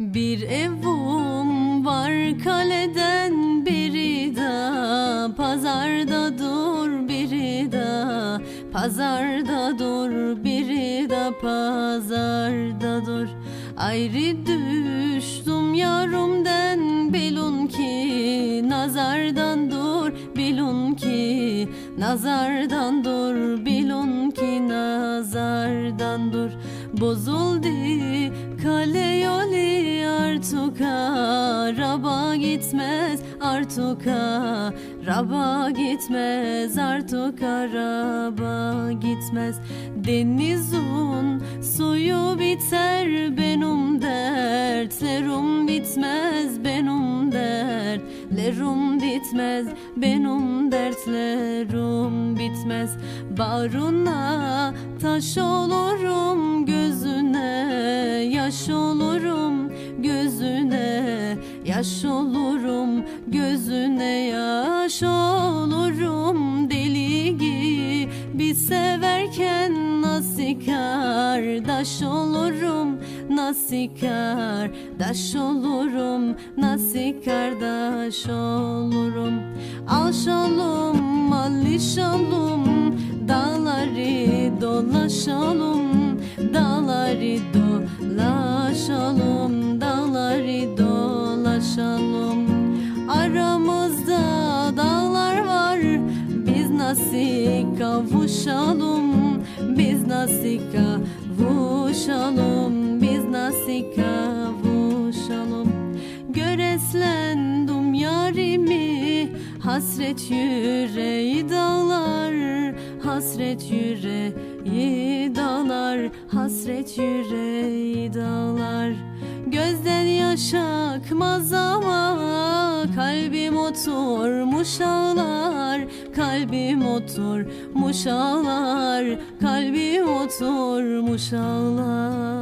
Bir evim var kaleden biri de pazarda dur biri de pazarda dur biri de pazarda dur. Ayrı düştüm yarımden bilun ki nazardan dur bilun ki nazardan dur bilun ki nazardan dur. Bozuldu kale yolu artık araba gitmez artık araba gitmez artık araba gitmez. Denizun suyu biter benim dertlerim bitmez benim dertlerim bitmez benim dertlerim bitmez. Bağrına taş olurum gözüne yaş olurum gözüne yaş olurum gözüne yaş olurum deli gibi. Severken nasıl kardeş olurum nasıl kardeş olurum nasıl kardeş olurum. Al şalım al şalım dağları dolaşalım kavuşalım biz nasıl kavuşalım biz nasıl kavuşalım? Göreslendim yarimi hasret yüreği dağlar hasret yüreği dağlar hasret yüreği dağlar. Gözden yaş akmaz ama kalbim oturmuş ağlar kalbim oturmuş ağlar kalbim oturmuş ağlar